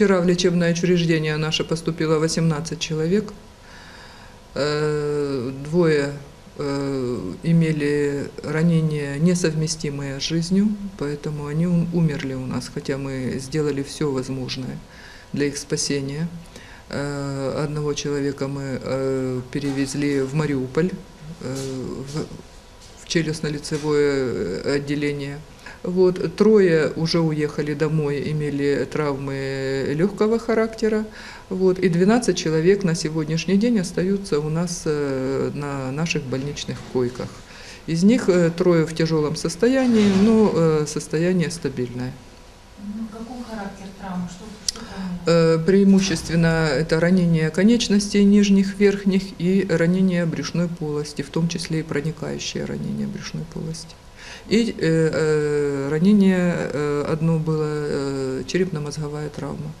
Вчера в лечебное учреждение наше поступило 18 человек. Э, Двое э, имели ранения, несовместимые с жизнью, поэтому они ум- умерли у нас, хотя мы сделали все возможное для их спасения. Э, Одного человека мы перевезли в Мариуполь, в челюстно-лицевое отделение. Вот, трое уже уехали домой, имели травмы легкого характера. Вот, и 12 человек на сегодняшний день остаются у нас э, на наших больничных койках. Из них э, трое в тяжелом состоянии, но э, состояние стабильное. Ну, какой характер травм? Что, что там? Э, Преимущественно это ранение конечностей нижних, верхних и ранение брюшной полости, в том числе и проникающее ранение брюшной полости. И э, э, ранение э, одно было э, черепно-мозговая травма.